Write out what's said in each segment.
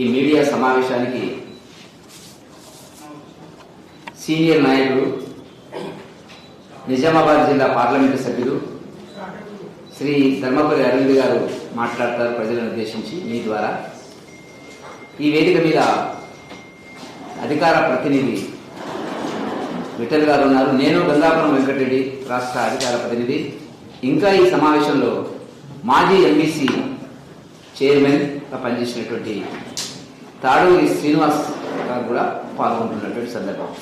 ఈ మీడియా సమావేశానికి సీనియర్ నాయకుడు నిజామాబాద్ జిల్లా పార్లమెంటు సభ్యులు శ్రీ ధర్మపురి అరవింద్ గారు మాట్లాడతారు ప్రజలను ఉద్దేశించి మీ ద్వారా. ఈ వేదిక మీద అధికార ప్రతినిధి విఠల్ గారు ఉన్నారు. నేను గంగాపురం వెంకటరెడ్డి రాష్ట్ర అధికార ప్రతినిధి. ఇంకా ఈ సమావేశంలో మాజీ ఎంబీసీ చైర్మన్గా పనిచేసినటువంటి తాడూరి శ్రీనివాస్ గారు కూడా పాల్గొంటున్నటువంటి సందర్భం.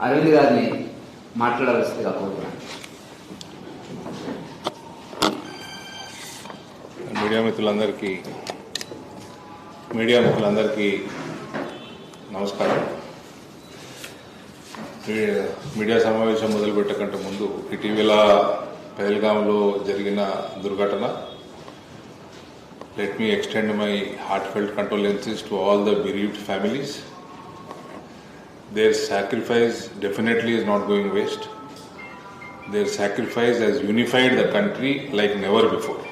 అరవింద్ గారిని మాట్లాడవలసిందిగా కోరుతున్నాను. మీడియా మిత్రులందరికీ మీడియా మిత్రులందరికీ నమస్కారం. మీడియా సమావేశం మొదలుపెట్టకంటే ముందు ఇటీవల పహల్గాంలో జరిగిన దుర్ఘటన Let me extend my heartfelt condolences to all the bereaved families. Their sacrifice definitely is not going waste. Their sacrifice has unified the country like never before.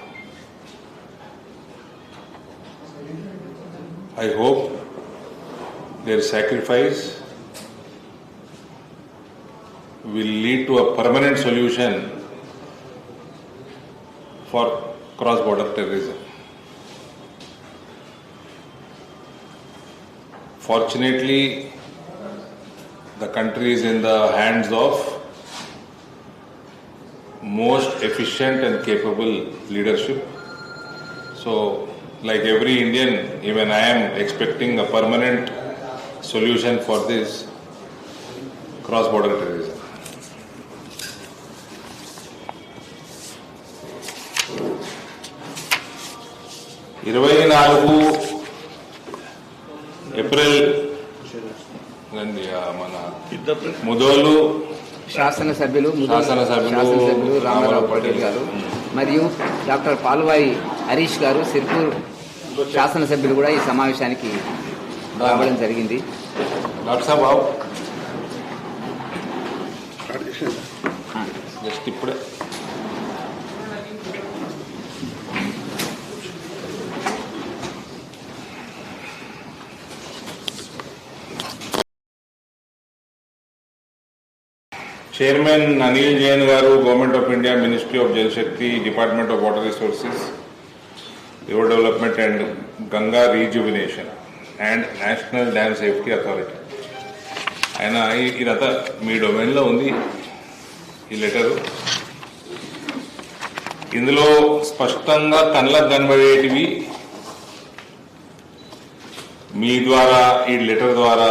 I hope their sacrifice will lead to a permanent solution for cross border terrorism. Fortunately, the country is in the hands of most efficient and capable leadership. So, like every Indian, even I am expecting a permanent solution for this cross border terrorism. ఇరవై నాలుగు April మన ముదోలు శాసనసభ్యులు శాసనసభ్యులు రామారావు పటేల్ గారు మరియు doctor Palvai Harish గారు సిర్పూర్ శాసనసభ్యులు కూడా ఈ సమావేశానికి రావడం జరిగింది. డాక్టర్ సాబ్ జస్ట్ ఇప్పుడే. Chairman Anil Jain garu government of India ministry of Jal Shakti department of water resources river development and Ganga rejuvenation and national dam safety authority ఆయన ఈ- ఇదంతా మీ డొమైన్లో ఉంది ఈ లెటరు. ఇందులో స్పష్టంగా కళ్ళకు కనబడేటివి మీ ద్వారా ఈ లెటర్ ద్వారా